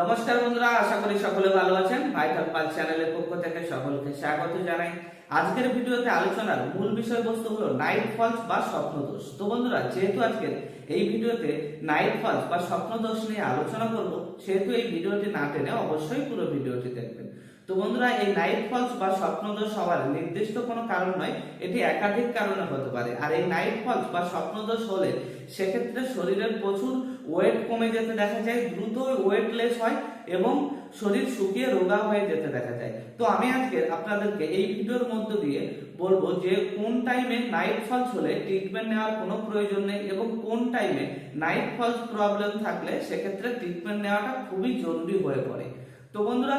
নমস্কার বন্ধুরা, আশা করি সকলে ভালো আছেন। ভাইটাল পাল চ্যানেলের পক্ষ থেকে সকলকে স্বাগত জানাই। আজকের ভিডিওতে আলোচনার মূল বিষয়বস্তু হলো নাইট ফলস বা স্বপ্নদোষ। তো বন্ধুরা, যেহেতু আজকের এই ভিডিওতে নাইট ফলস বা স্বপ্নদোষ নিয়ে আলোচনা করব, সেহেতু এই ভিডিওটি না টেনে অবশ্যই পুরো ভিডিওটি দেখবেন। তো বন্ধুরা, এই নাইট ফলস বা স্বপ্নদোষ হওয়ার নির্দিষ্ট কোনো কারণ নয়, এটি একাধিক কারণে হতে পারে। আর এই নাইট ফলস বা স্বপ্নদোষ হলে সেক্ষেত্রে শরীরের প্রচুর ওয়েট কমে যেতে দেখা যায়, দ্রুত ওয়েটলেস হয় এবং শরীর শুকিয়ে রোগা হয়ে যেতে দেখা যায়। তো আমি আজকে আপনাদেরকে এই ভিডিওর মধ্য দিয়ে বলব যে কোন টাইমে নাইট ফলস হলে ট্রিটমেন্ট নেওয়ার কোনো প্রয়োজন নেই এবং কোন টাইমে নাইট ফলস প্রবলেম থাকলে সেক্ষেত্রে ট্রিটমেন্ট নেওয়াটা খুবই জরুরি হয়ে পড়ে। তো বন্ধুরা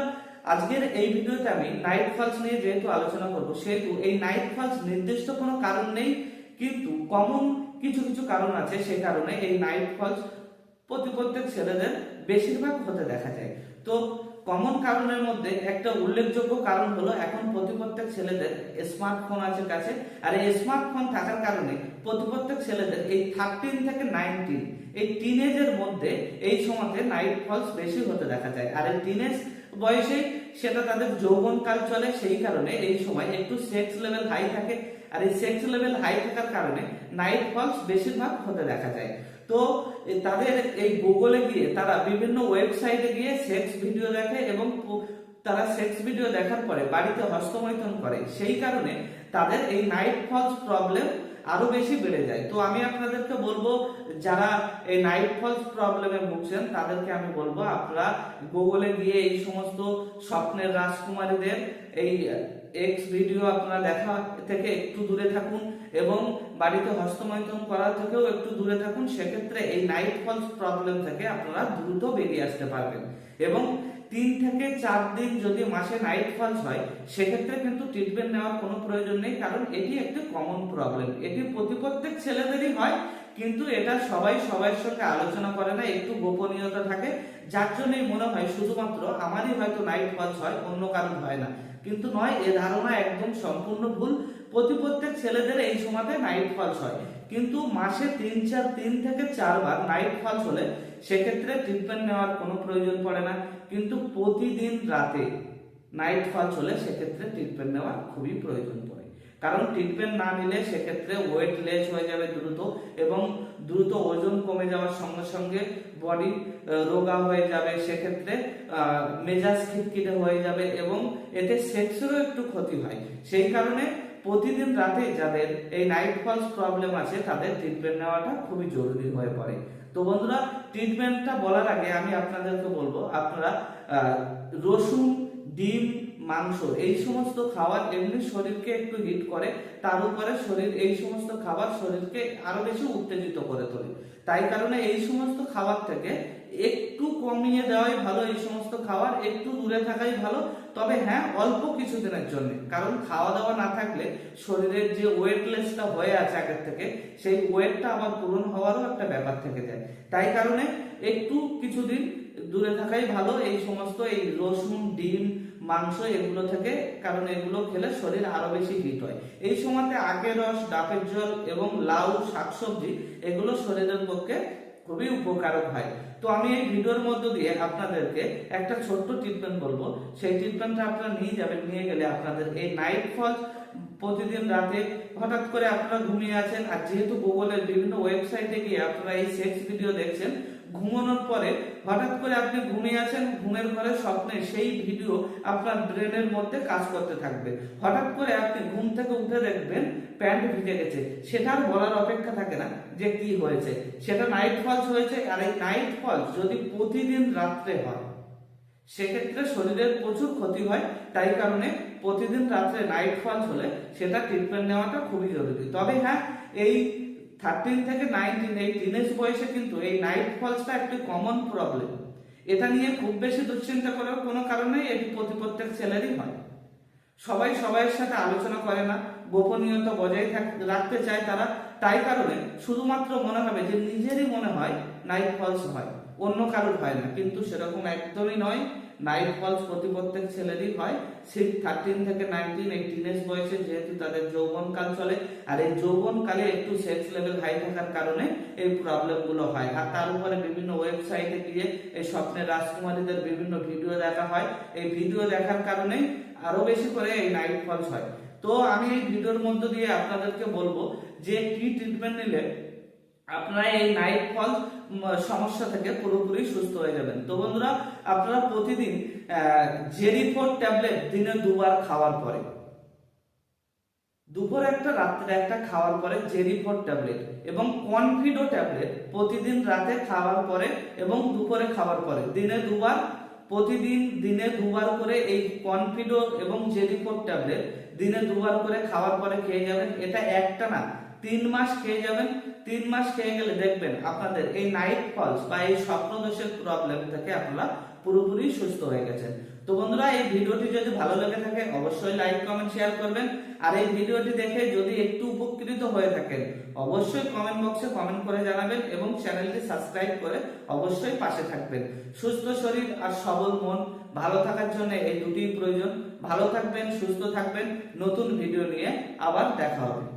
আজকের এই ভিডিওতে আমি নাইট ফলস নিয়ে যেহেতু আলোচনা করব, সেহেতু এই নাইট ফলস নির্দিষ্ট কোনো কারণ নেই, কিন্তু কমন কিছু কিছু কারণ আছে সে কারণে এই নাইট ফলস প্রতি প্রত্যেক ছেলেদের বেশিরভাগ হতে দেখা যায়। তো কমন কারণের মধ্যে একটা উল্লেখযোগ্য কারণ হলো এখন প্রতি প্রত্যেক ছেলেদের স্মার্টফোন আছে কাছে, আর এই স্মার্টফোন থাকার কারণে প্রতি প্রত্যেক ছেলেদের এই থার্টিন থেকে নাইনটিন এই টিনেজের মধ্যে এই সময়তে নাইট ফলস বেশি হতে দেখা যায়। আর এই টিনেজ বয়সে সেটা তাদের যৌবনকাল চলে, সেই কারণে এই সময় একটু সেক্স লেভেল হাই থাকে। আর এই সেক্স লেভেল হাই থাকার কারণে নাইট ফলস বেশিরভাগ হতে দেখা যায়। তো তাদের এই গুগলে গিয়ে, তারা বিভিন্ন ওয়েবসাইটে গিয়ে সেক্স ভিডিও দেখে এবং তারা সেক্স ভিডিও দেখার পরে বাড়িতে হস্তমৈথুন করে। সেই কারণে তাদের এই নাইট ফলস প্রবলেম আরও বেশি বেড়ে যায়। তো আমি আপনাদেরকে বলব, যারা এই নাইট ফলস প্রবলেমে ভুগছেন, তাদেরকে আমি বলব, আপনারা গুগলে গিয়ে এই সমস্ত স্বপ্নের রাজকুমারীদের এই এক্স ভিডিও আপনারা দেখা থেকে একটু দূরে থাকুন এবং বাড়িতে হস্তমৈথুন করা থেকেও একটু দূরে থাকুন, সেক্ষেত্রে এই নাইট ফলস প্রবলেম থেকে আপনারা দ্রুত বেরিয়ে আসতে পারবেন। এবং তিন থেকে চার দিন যদি মাসে নাইট ফলস হয়, সেক্ষেত্রে কিন্তু ট্রিটমেন্ট নেওয়ার কোনো প্রয়োজন নেই, কারণ এটি একটি কমন প্রবলেম এটি প্রতি প্রত্যেক ছেলেদেরই হয়, কিন্তু এটা সবাই সবার সঙ্গে আলোচনা করে না, একটু গোপনীয়তা থাকে। যার জন্যই মনে হয় শুধুমাত্র আমারই হয়তো নাইট ফলস হয়, অন্য কারণ হয় না। কিন্তু নয়, এ ধারণা একদম সম্পূর্ণ ভুল। প্রতি প্রত্যেক ছেলেদের এই সময়তে নাইট ফলস হয়। কিন্তু মাসে তিন চার, তিন থেকে চারবার নাইট ফলস হলে সেক্ষেত্রে ট্রিটমেন্ট নেওয়ার কোনো প্রয়োজন পড়ে না। কিন্তু প্রতিদিন রাতে নাইট ফলস হলে সেক্ষেত্রে ট্রিটমেন্ট নেওয়ার খুবই প্রয়োজন পড়ে। কারণ ট্রিটমেন্ট না নিলে সেক্ষেত্রে ওয়েট লেস হয়ে যাবে দ্রুত এবং দ্রুত ওজন কমে যাওয়ার সঙ্গে সঙ্গে বডি রোগা হয়ে যাবে। সেক্ষেত্রে মেজাজ খিটখিটে হয়ে যাবে এবং এতে সেক্সেরও একটু ক্ষতি হয়। সেই কারণে প্রতিদিন রাতে যাদের এই নাইট ফলস প্রবলেম আছে, তাদের ট্রিটমেন্ট নেওয়াটা খুবই জরুরি হয়ে পড়ে। তো বন্ধুরা ট্রিটমেন্টটা বলার আগে আমি আপনাদেরকে বলব, আপনারা রসুন, ডিম মাংস, এই সমস্ত খাবার এমনি শরীরকে একটু হিট করে, তার উপরে শরীর, এই সমস্ত খাবার শরীরকে আরও বেশি উত্তেজিত করে তোলে। তাই কারণে এই সমস্ত খাবার থেকে একটু কমিয়ে দেওয়াই ভালো, এই সমস্ত খাবার একটু দূরে থাকাই ভালো। তবে হ্যাঁ অল্প কিছুদিনের জন্য। কারণ খাওয়া দাওয়া না থাকলে শরীরের যে ওয়েটলেসটা হয়ে আছে আগের থেকে, সেই ওয়েটটা আবার পূরণ হওয়ারও একটা ব্যাপার থেকে যায়। তাই কারণে একটু কিছুদিন দূরে থাকাই ভালো, এই সমস্ত এই রসুন, ডিম মাংস এগুলো থেকে, কারণ এগুলো খেলে শরীর আরও বেশি হিট হয়। এই সময়তে আখের রস, ডাবের জল এবং লাউ, শাকসবজি, এগুলো শরীরের পক্ষে খুবই উপকারক হয়। তো আমি এই ভিডিওর মধ্য দিয়ে আপনাদেরকে একটা ছোট্ট ট্রিটমেন্ট বলব। সেই ট্রিটমেন্টটা আপনারা নিয়ে যাবেন, নিয়ে গেলে আপনাদের এই নাইট ফলস প্রতিদিন রাতে হঠাৎ করে আপনারা ঘুমিয়ে আছেন। আর যেহেতু গুগলের বিভিন্ন ওয়েবসাইটে গিয়ে আপনারা এই সেক্স ভিডিও দেখছেন ঘুমানোর পরে হঠাৎ করে আপনি ঘুমিয়ে আছেন, ঘুমের ঘরে স্বপ্নে সেই ভিডিও আপনার ব্রেনের মধ্যে কাজ করতে থাকবে। হঠাৎ করে আপনি ঘুম থেকে উঠে দেখবেন প্যান্ট ভিজে গেছে। সেটা বলার অপেক্ষা থাকে না যে কি হয়েছে। সেটা নাইট ফলস হয়েছে আর এই নাইট ফলস যদি প্রতিদিন রাত্রে হয়, সেক্ষেত্রে শরীরের প্রচুর ক্ষতি হয়। তাই কারণে প্রতিদিন রাত্রে নাইট ফলস হলে সেটা ট্রিটমেন্ট নেওয়াটা খুবই জরুরি। তবে হ্যাঁ এই থার্টিন থেকে নাইনটিন এই টিনেজ বয়সে কিন্তু এই নাইট ফলসটা একটি কমন প্রবলেম এটা নিয়ে খুব বেশি দুশ্চিন্তা করার কোনো কারণ এটি প্রতি প্রত্যেক ছেলেরই হয়। সবাই সবাইয়ের সাথে আলোচনা করে না, গোপনীয়তা বজায় রাখতে চায় তারা। তাই কারণে শুধুমাত্র মনে হবে যে নিজেরই মনে হয় নাইট ফলস হয়, অন্য কারোর হয় না। কিন্তু সেরকম একদমই নয়। নাইট ফলস প্রতি প্রত্যেক ছেলেরই হয়। সিক্স থার্টিন থেকে নাইনটিন এই টিনেজ বয়সে যেহেতু তাদের যৌবনকাল চলে, আর এই যৌবনকালে একটু সেক্স লেভেল হাই থাকার কারণে এই প্রবলেমগুলো হয়। আর তার উপরে বিভিন্ন ওয়েবসাইটে গিয়ে এই স্বপ্নের রাজকুমারীদের বিভিন্ন ভিডিও দেখা হয়। এই ভিডিও দেখার কারণে আরও বেশি করে এই নাইট ফলস হয়। তো আমি এই ভিডিওর মধ্য দিয়ে আপনাদেরকে বলব যে কি ট্রিটমেন্ট নিলে আপনারা এই নাইট ফল সমস্যা থেকে পুরোপুরি সুস্থ হয়ে যাবেন। তো বন্ধুরা, আপনারা প্রতিদিন জেরিফোর ট্যাবলেট দিনে দুবার খাওয়ার পরে, দুপুর একটা, রাত্রে একটা খাওয়ার পরে জেরিফোর ট্যাবলেট এবং কনফিডো ট্যাবলেট প্রতিদিন রাতে খাওয়ার পরে এবং দুপুরে খাওয়ার পরে। দিনে দুবার, প্রতিদিন দিনে দুবার করে এই কনফিডো এবং জেরিফোর ট্যাবলেট দিনে দুবার করে খাওয়ার পরে খেয়ে যাবেন। এটা একটা না তিন মাস খেয়ে যাবেন, তিন মাস খেয়ে গেলে দেখবেন আপনাদের এই নাইট ফলস বা এই স্বপ্নদোষের প্রবলেম থেকে আপনারা পুরোপুরি সুস্থ হয়ে গেছেন। তো বন্ধুরা, এই ভিডিওটি যদি ভালো লেগে থাকে, অবশ্যই লাইক কমেন্ট শেয়ার করবেন। আর এই ভিডিওটি দেখে যদি একটু উপকৃত হয়ে থাকেন, অবশ্যই কমেন্ট বক্সে কমেন্ট করে জানাবেন এবং চ্যানেলটি সাবস্ক্রাইব করে অবশ্যই পাশে থাকবেন। সুস্থ শরীর আর সবল মন, ভালো থাকার জন্য এই দুটি প্রয়োজন। ভালো থাকবেন, সুস্থ থাকবেন। নতুন ভিডিও নিয়ে আবার দেখা হবে।